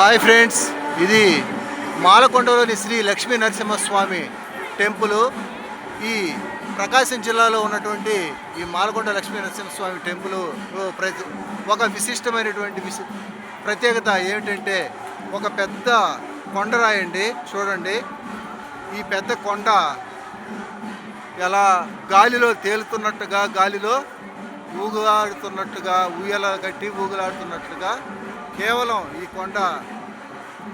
Hi friends ఇది మాలకొండలోని Shri Lakshmi Narasimhaswamy temple. ఈ ప్రకాశం జిల్లాలో ఉన్నటువంటి ఈ మాలకొండ లక్ష్మీ నరసింహస్వామి టెంపుల్ ప్రతి ఒక విశిష్టమైనటువంటి విశి ప్రత్యేకత ఏమిటంటే ఒక పెద్ద కొండరాయి అండి చూడండి. ఈ పెద్ద కొండ ఎలా గాలిలో తేలుతున్నట్టుగా గాలిలో ఊగులాడుతున్నట్టుగా ఊయల కట్టి ఊగులాడుతున్నట్లుగా కేవలం ఈ కొండ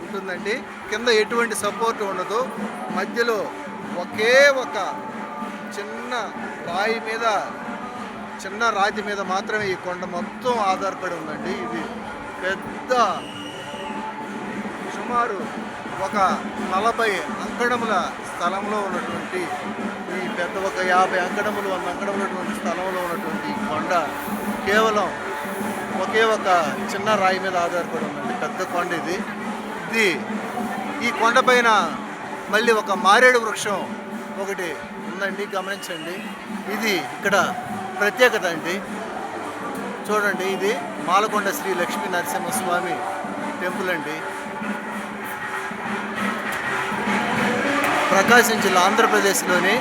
ఉంటుందండి. కింద ఎటువంటి సపోర్ట్ ఉండదు. మధ్యలో ఒకే ఒక చిన్న రాయి మీద చిన్న రాతి మీద మాత్రమే ఈ కొండ మొత్తం ఆధారపడి ఉందండి. ఇది పెద్ద సుమారు ఒక నలభై అంకణముల స్థలంలో ఉన్నటువంటి పెద్ద ఒక యాభై అంకణములు వంద అంకణములు ఉన్నటువంటి స్థలంలో ఉన్నటువంటి కొండ కేవలం ఒకే ఒక చిన్న రాయి మీద ఆధారపడి ఉందండి. పెద్ద కొండ ఇది. ఇది ఈ కొండపైన మళ్ళీ ఒక మారేడు వృక్షం ఒకటి ఉందండి. గమనించండి. ఇది ఇక్కడ ప్రత్యేకత అండి. చూడండి ఇది మాలకొండ శ్రీ లక్ష్మీ నరసింహస్వామి టెంపుల్ అండి. ప్రకాశం జిల్లా ఆంధ్రప్రదేశ్లోని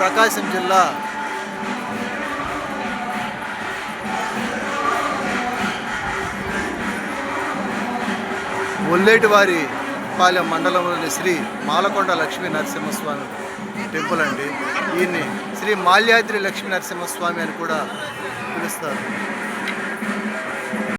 ప్రకాశం జిల్లా. ఒల్లేటివారి పాలెం మండలంలోని శ్రీ మాలకొండ లక్ష్మీ నరసింహస్వామి టెంపుల్ అండి. దీన్ని శ్రీ మాల్యాద్రి లక్ష్మీ నరసింహస్వామి అని కూడా పిలుస్తారు.